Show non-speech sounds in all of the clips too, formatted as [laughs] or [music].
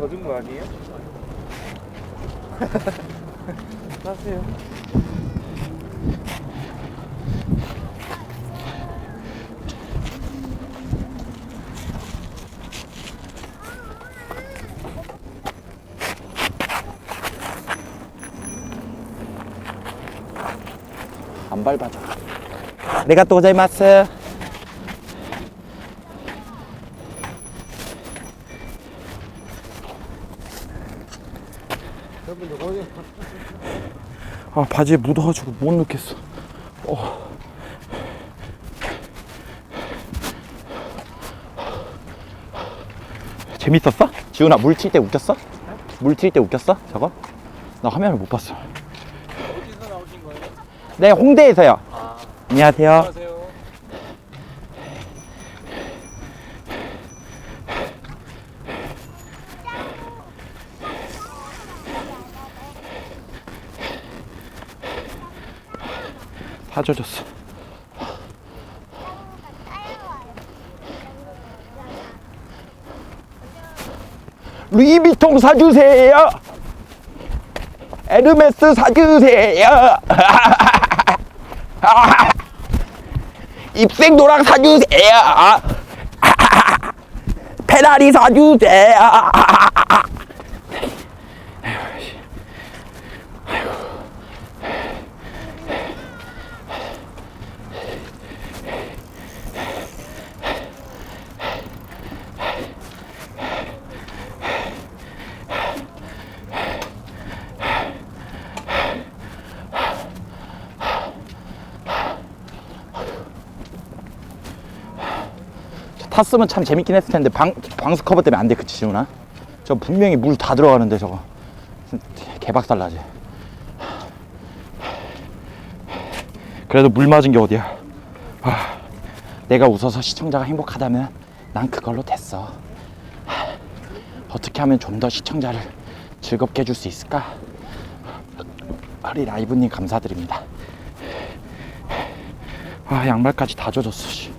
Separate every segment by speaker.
Speaker 1: 젖은 거 아니에요? 사세요.
Speaker 2: 안 밟아줘. 내가 또 고자이마스. 아 바지에 묻어가지고 못 넣겠어. 어. 재밌었어? 지훈아 물 튈 때 웃겼어? 물 튈 때 웃겼어? 저거? 나 화면을 못 봤어.
Speaker 1: 어디서 나오신 거예요?
Speaker 2: 네, 홍대에서요.
Speaker 1: 아,
Speaker 2: 안녕하세요.
Speaker 1: 안녕하세요.
Speaker 2: 다 젖었어. 루이비통 사주세요. 에르메스 사주세요. [laughs] 입생 노랑 사주세요. [laughs] 페라리 사주세요. [laughs] 탔으면 참 재밌긴 했을 텐데 방, 방수 커버 때문에 안 돼, 그치, 지훈아? 저 분명히 물 다 들어가는데 저거 개박살 나지. 그래도 물 맞은 게 어디야? 아, 내가 웃어서 시청자가 행복하다면 난 그걸로 됐어. 어떻게 하면 좀 더 시청자를 즐겁게 해줄 수 있을까? 허리 라이브님 감사드립니다. 아 양말까지 다 젖었어.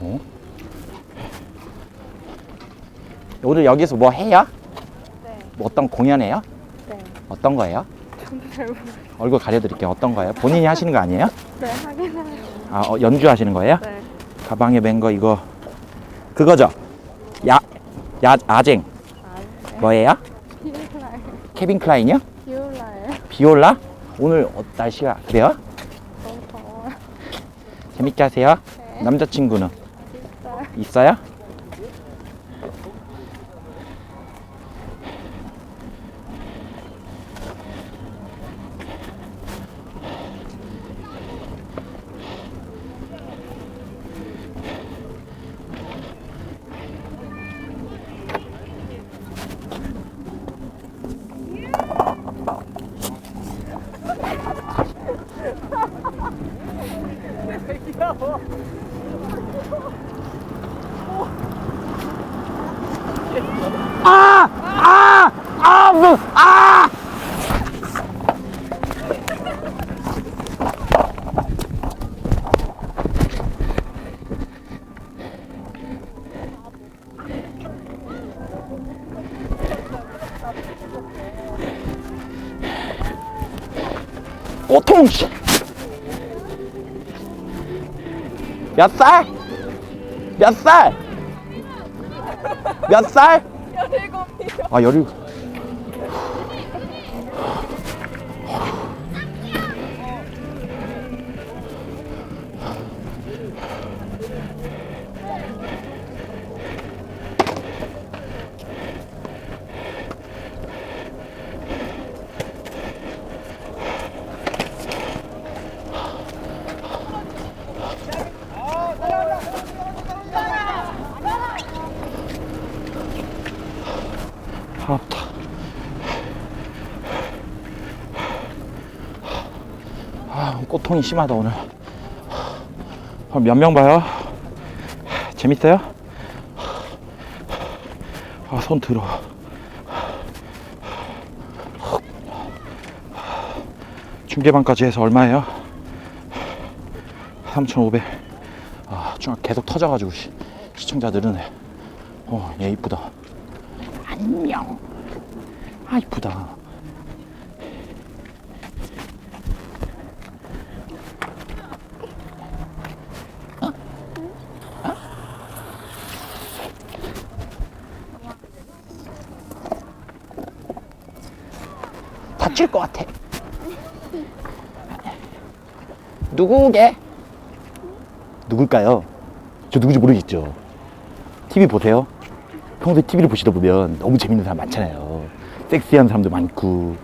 Speaker 2: 씨. 오늘 여기서 뭐 해요?
Speaker 3: 네.
Speaker 2: 뭐 어떤 공연해요?
Speaker 3: 네.
Speaker 2: 어떤 거예요? 얼굴 가려드릴게요. 어떤 거예요? 본인이 하시는 거 아니에요?
Speaker 3: 네, 하긴 해요.
Speaker 2: 아, 어, 연주하시는 거예요?
Speaker 3: 네.
Speaker 2: 가방에 맨 거 이거 그거죠? 야, 야, 아쟁
Speaker 3: 아, 네.
Speaker 2: 뭐예요?
Speaker 3: 비올라예요.
Speaker 2: 케빈 클라인이요?
Speaker 3: 비올라예요.
Speaker 2: 비올라? 오늘 어, 날씨가 그래요?
Speaker 3: 너무 더워요.
Speaker 2: 재밌게 하세요.
Speaker 3: 네.
Speaker 2: 남자친구는. 있어요? 아! 아! 아! 뭐, 아! 고통! 씨. 몇 살? 몇 살? 몇 살? 아, 열일곱. 아프다. 아, 꼬통이 심하다, 오늘. 몇명 봐요? 재밌어요? 아, 손 들어. 중계반까지 해서 얼마예요? 3,500. 아, 중 계속 터져가지고 시, 시청자 늘으네. 어, 얘 이쁘다. 안녕. 아, 이쁘다. 다칠 것 같아. 누구게? 누굴까요? 저 누군지 모르겠죠. TV 보세요. 평소에 TV를 보시다 보면 너무 재밌는 사람 많잖아요. 섹시한 사람도 많고.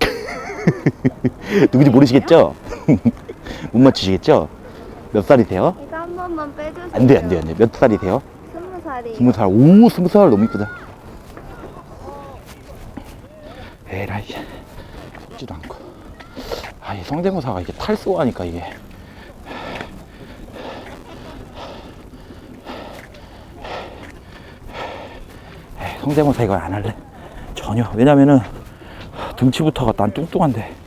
Speaker 2: [laughs] 누군지 모르시겠죠? [laughs] 못 맞추시겠죠? 몇 살이세요?
Speaker 3: 이거 한 번만 빼주세요.
Speaker 2: 안 돼, 안 돼, 안 돼. 몇 살이세요?
Speaker 3: 스무 살이.
Speaker 2: 스무 살. 오, 스무 살 너무 이쁘다. 에라이, 속지도 않고. 아, 이 성대모사가 이게 탈수하니까 이게. 성대모사 이거 안 할래. 전혀. 왜냐면은 등치부터가 난 뚱뚱한데.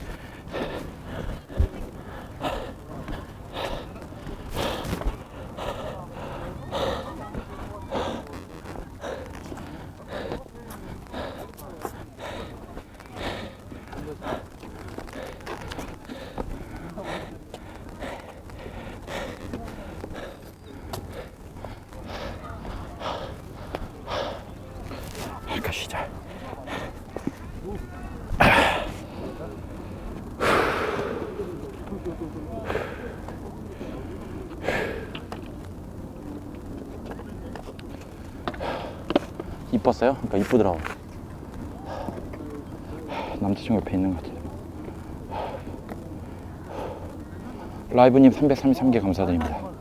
Speaker 2: 가시자. 이뻤어요? 그러니까 이쁘더라고. 남자친구 옆에 있는 것 같은데. 라이브님 333개 감사드립니다.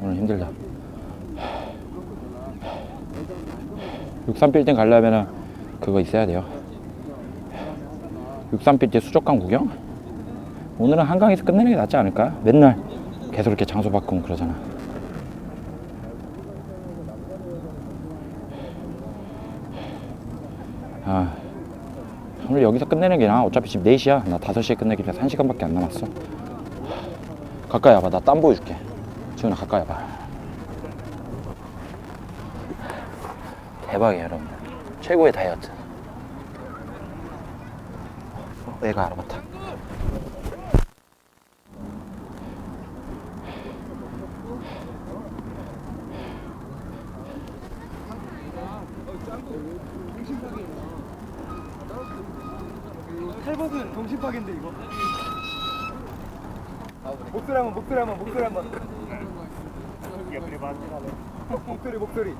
Speaker 2: 오늘 힘들다. 63빌딩 가려면은 그거 있어야 돼요. 63빌딩 수족관 구경? 오늘은 한강에서 끝내는 게 낫지 않을까? 맨날 계속 이렇게 장소 바꾸고 그러잖아. 아, 오늘 여기서 끝내는 게 나아. 어차피 지금 4시야. 나 5시에 끝내길래 1시간밖에 안 남았어. 가까이 와봐. 나 땀 보여줄게. 지훈아, 가까이 와봐. 대박이야, 여러분. 최고의 다이어트. 어, 애가 알아봤다.
Speaker 1: 탈벗은 동심파인데 이거. 목소리 한번 목소리 한번 목소리 한번. 목소리 목소리.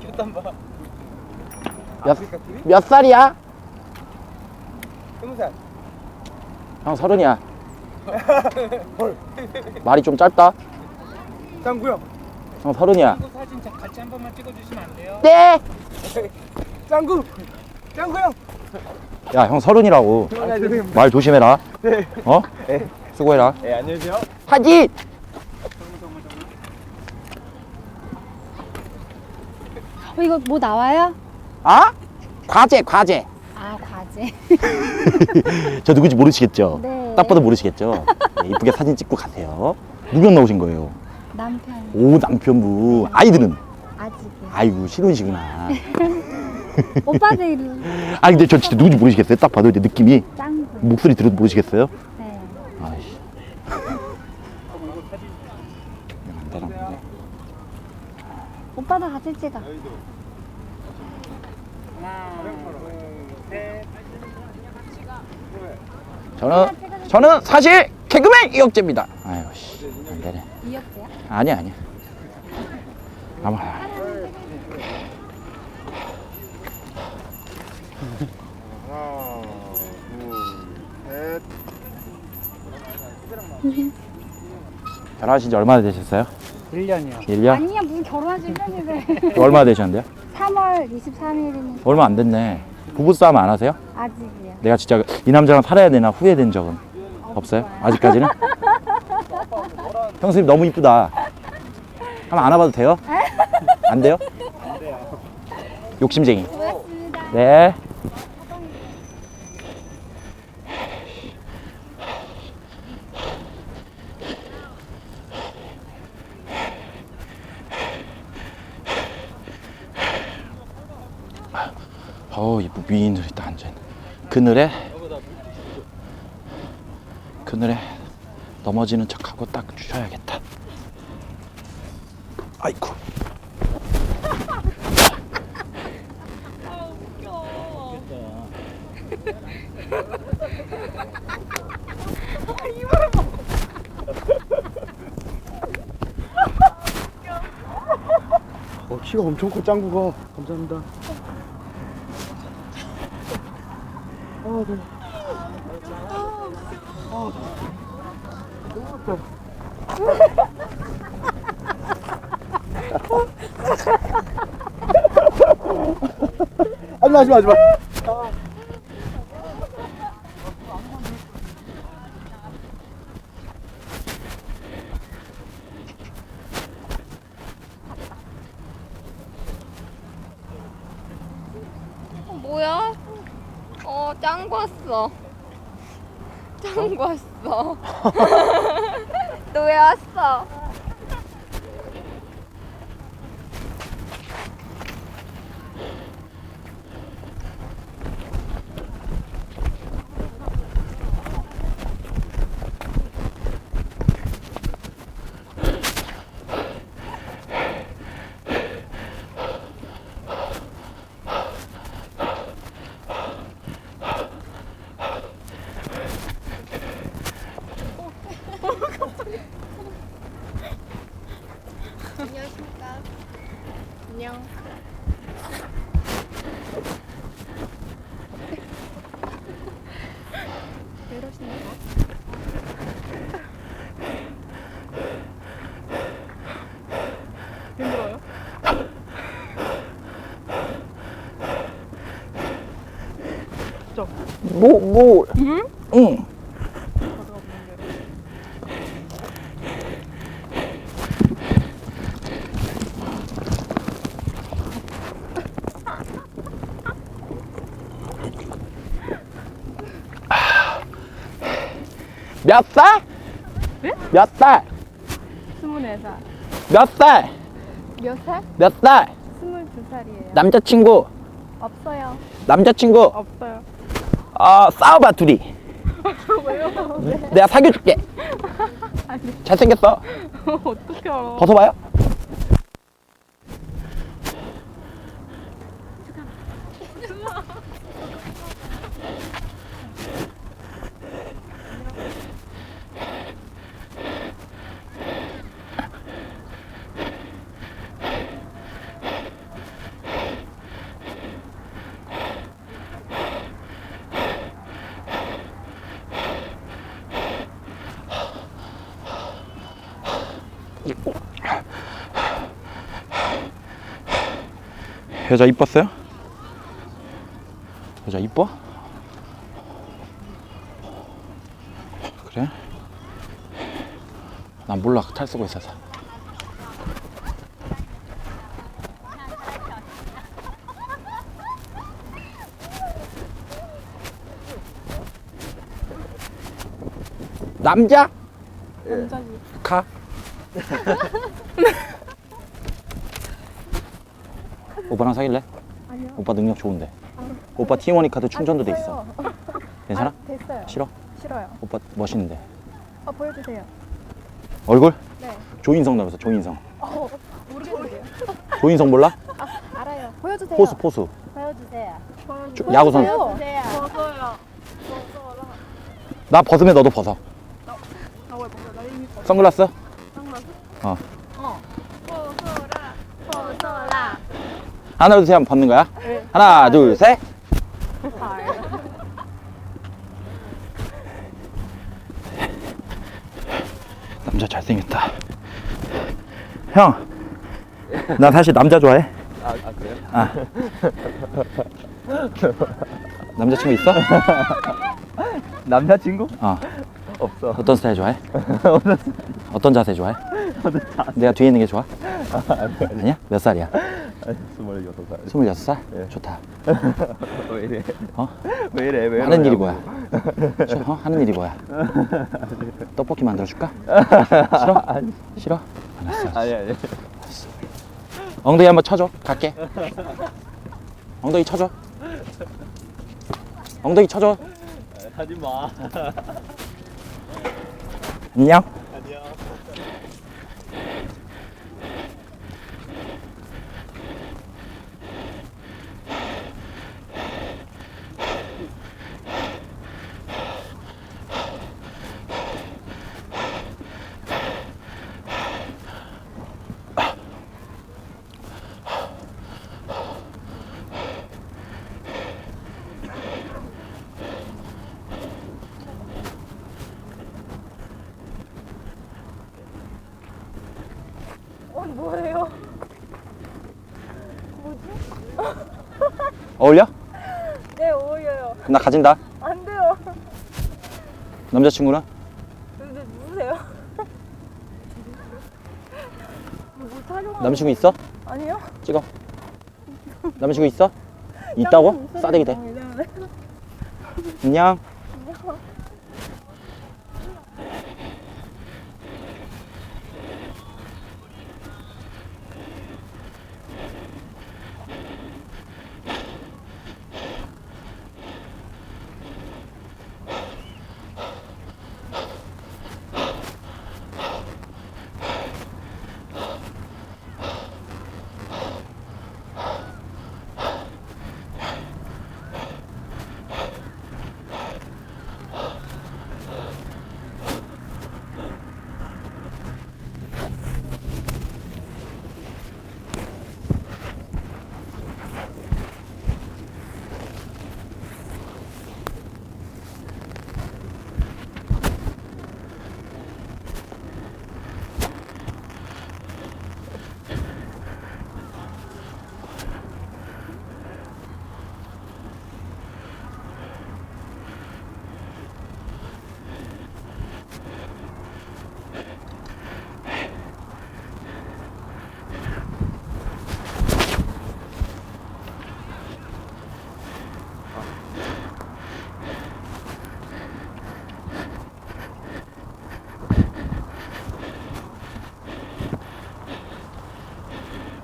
Speaker 1: 곁단 봐.
Speaker 2: 몇,
Speaker 1: 아프리카 TV?
Speaker 2: 몇 살이야?
Speaker 1: 스무 살.
Speaker 2: 형 서른이야. [laughs] 말이 좀 짧다.
Speaker 1: 짱구 형.
Speaker 2: 형 서른이야.
Speaker 1: 사진 같이 한 번만 찍어주시면 안 돼요?
Speaker 2: 네. [laughs]
Speaker 1: 짱구. 짱구 형.
Speaker 2: 야, 형 서른이라고.
Speaker 1: 아, 죄송합니다.
Speaker 2: 말 조심해라.
Speaker 1: 네.
Speaker 2: 어?
Speaker 1: 네.
Speaker 2: 수고해라.
Speaker 1: 네 안녕하세요.
Speaker 2: 하지.
Speaker 3: 어, 이거 뭐 나와요?
Speaker 2: 아? 과제, 과제.
Speaker 3: 아 과제. [laughs]
Speaker 2: 저 누군지 모르시겠죠?
Speaker 3: 네.
Speaker 2: 딱 봐도 모르시겠죠? 네, 이쁘게 사진 찍고 가세요. 누명 나오신 거예요?
Speaker 3: 남편
Speaker 2: 오, 남편분. 아이들은?
Speaker 3: 아직이요.
Speaker 2: 아이고, 신혼이시구나.
Speaker 3: 오빠들 이름 [laughs]
Speaker 2: 아, 근데 저 진짜 누군지 모르시겠어요? 딱 봐도 이제 느낌이.
Speaker 3: 짱구.
Speaker 2: 목소리 들어도 모르시겠어요?
Speaker 3: 네.
Speaker 2: 아이씨. 안 되나?
Speaker 3: 찍어.
Speaker 2: 저는, 저는 사실 개그맨 이혁재입니다. 아유, 씨. 안 되네.
Speaker 3: 이혁재야?
Speaker 2: 아니야, 아니야. 아마. 결혼하신 지 얼마나 되셨어요?
Speaker 1: 1년이요.
Speaker 2: 1년?
Speaker 3: 아니야 무슨 결혼한 1년이래. [laughs]
Speaker 2: 얼마나 되셨는데요?
Speaker 3: 3월 23일이니
Speaker 2: 얼마 안 됐네. 부부싸움 안 하세요?
Speaker 3: 아직이요.
Speaker 2: 내가 진짜 이 남자랑 살아야 되나 후회된 적은 없어요? 아직까지는? [laughs] 형수님 너무 이쁘다. 한번 안아봐도 돼요? 안 돼요? [laughs] 욕심쟁이.
Speaker 3: 고맙습니다.
Speaker 2: 네. 어우 이 미인들이 딱 앉아있네. 그늘에 그늘에 넘어지는 척하고 딱 주셔야겠다. 아이쿠.
Speaker 4: 어, 키가 엄청 커 짱구가 감사합니다 아 네. 하지 마 하지마 하지마
Speaker 5: 어, 뭐야? 어, 짱구 왔어. 짱구 왔어. 너 왜 왔어? 안녕하십니까. 안녕. 왜 이러시는 거야?
Speaker 2: 뭐, 뭐, 응. 몇 살? 몇 살?
Speaker 3: 스물네 살.
Speaker 2: 몇 살?
Speaker 3: 몇 살?
Speaker 2: 몇 살?
Speaker 3: 스물두 살이에요.
Speaker 2: 남자친구,
Speaker 3: 없어요.
Speaker 2: 남자친구.
Speaker 3: 없 어,
Speaker 2: 싸워봐, 둘이. [laughs] 내가 사귀어줄게. 잘생겼어. [laughs]
Speaker 3: 어떻게 알아?
Speaker 2: 벗어봐요. 여자 이뻤어요? 여자 이뻐? 그래? 난 몰라 탈 쓰고 있어서 남자? 남자지 가 [laughs] 오빠랑 사귈래?
Speaker 3: 아니요.
Speaker 2: 오빠 능력 좋은데. 오빠 T1이 카드 충전도 돼 있어. [laughs] 괜찮아?
Speaker 3: 됐어요.
Speaker 2: 싫어?
Speaker 3: 싫어요.
Speaker 2: 오빠 멋있는데.
Speaker 3: 어 보여주세요.
Speaker 2: 얼굴?
Speaker 3: 네.
Speaker 2: 조인성 닮았어. 조인성.
Speaker 3: 어 모르겠는데요. [laughs]
Speaker 2: 조인성 몰라?
Speaker 3: 알아요. 보여주세요.
Speaker 2: 포수 포수.
Speaker 3: 보여주세요.
Speaker 2: 조- 야구 선수.
Speaker 3: 보여주세요.
Speaker 2: 나 벗으면 너도 벗어. 선글라스? 어.
Speaker 3: 보소라.
Speaker 2: 하나 둘셋 하면 벗는 거야? 하나 둘 셋. 남자 잘생겼다. 형, 나 사실 남자 좋아해.
Speaker 4: 아, 아 그래요?
Speaker 2: 아. 남자친구 있어?
Speaker 4: 남자친구?
Speaker 2: 어.
Speaker 4: 없어.
Speaker 2: 어떤 스타일 좋아해? [laughs] 어떤 자세 좋아해? 내가 뒤에 있는 게 좋아? 아니야? 몇 살이야?
Speaker 4: 스물여섯 살.
Speaker 2: 26살?
Speaker 4: 네.
Speaker 2: 좋다. [laughs]
Speaker 4: 왜 이래?
Speaker 2: 어?
Speaker 4: 왜 이래? 왜
Speaker 2: 하는. 일이 뭐야? 저, 어? 하는 일이 뭐야? [laughs] 떡볶이 만들어 줄까? [laughs] 싫어? 싫어? 알았어.
Speaker 4: 아니 아니.
Speaker 2: 엉덩이 한번 쳐줘. 갈게. 엉덩이 쳐줘. 엉덩이 쳐줘.
Speaker 4: 하지 마.
Speaker 2: 안녕.
Speaker 4: 안녕.
Speaker 3: 어, 뭐예요?
Speaker 2: 어울려?
Speaker 3: 네, 어울려요.
Speaker 2: 그럼 나 가진다.
Speaker 3: 안 돼요.
Speaker 2: 남자친구는?
Speaker 3: 근데 누구세요? 뭐
Speaker 2: 남자친구 있어?
Speaker 3: 아니요?
Speaker 2: 찍어. 남자친구 있어? 있다고? 싸대기 돼.
Speaker 3: 목소리 때문에.
Speaker 2: 안녕.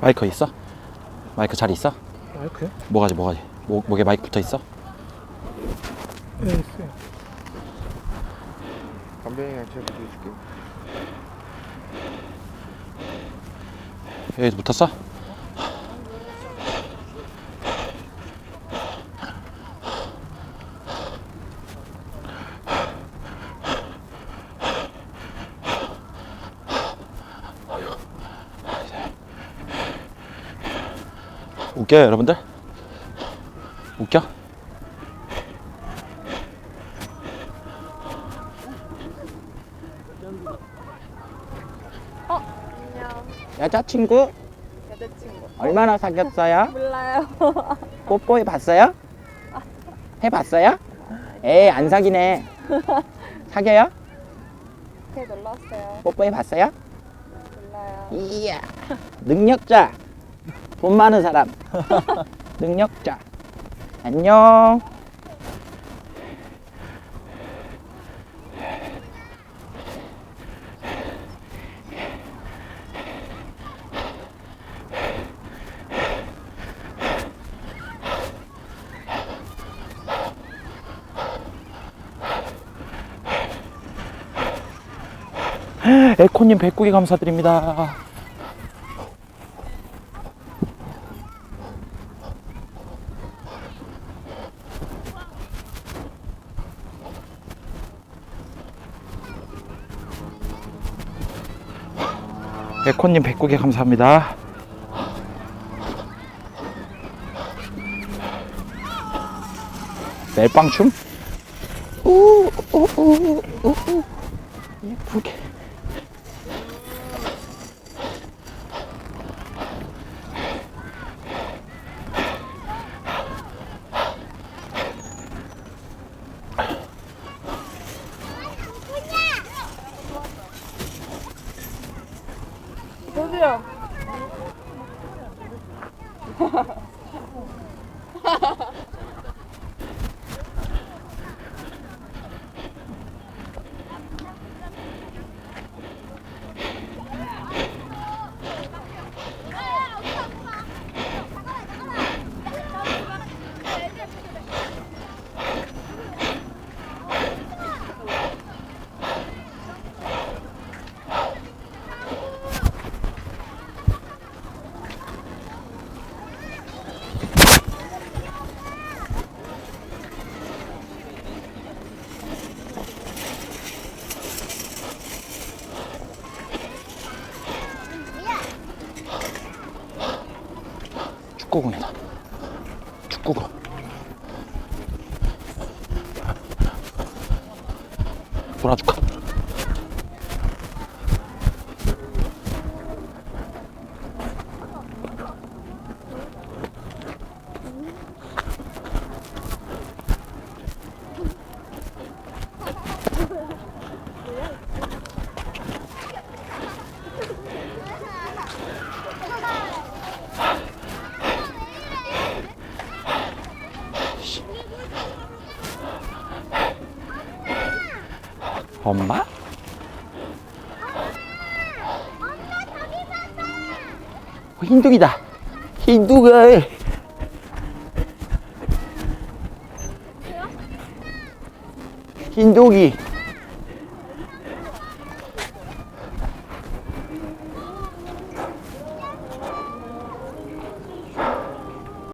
Speaker 2: 마이크 있어? 마이크 잘 있어?
Speaker 6: 마이크요?
Speaker 2: 뭐가지 뭐가지? 목, 목에 마이크 붙어 있어?
Speaker 6: 네 있어요.
Speaker 4: 담배랑 제가 해줄게.
Speaker 2: 여기 붙었어? 웃겨요 여러분들? 웃겨?
Speaker 3: 안녕.
Speaker 2: 여자친구
Speaker 3: 여자친구.
Speaker 2: 얼마나 사귀었어요?
Speaker 3: 몰라요. [laughs]
Speaker 2: 뽀뽀해 봤어요? 해 봤어요? 에이 안 사귀네 사겨요?
Speaker 3: 제 놀러 왔어요.
Speaker 2: 뽀뽀해 봤어요?
Speaker 3: 몰라요.
Speaker 2: 이야 능력자 돈 많은 사람 [laughs] 능력자 안녕 에코님 백국이 감사드립니다. 코님 백국이 감사합니다. 멜빵춤? 우우우우우 예쁘게.
Speaker 5: 수 영.
Speaker 2: 축구공이다. 축구공. 돌아줄까? 엄마? 어, 흰둥이다. 흰둥아. 흰둥이.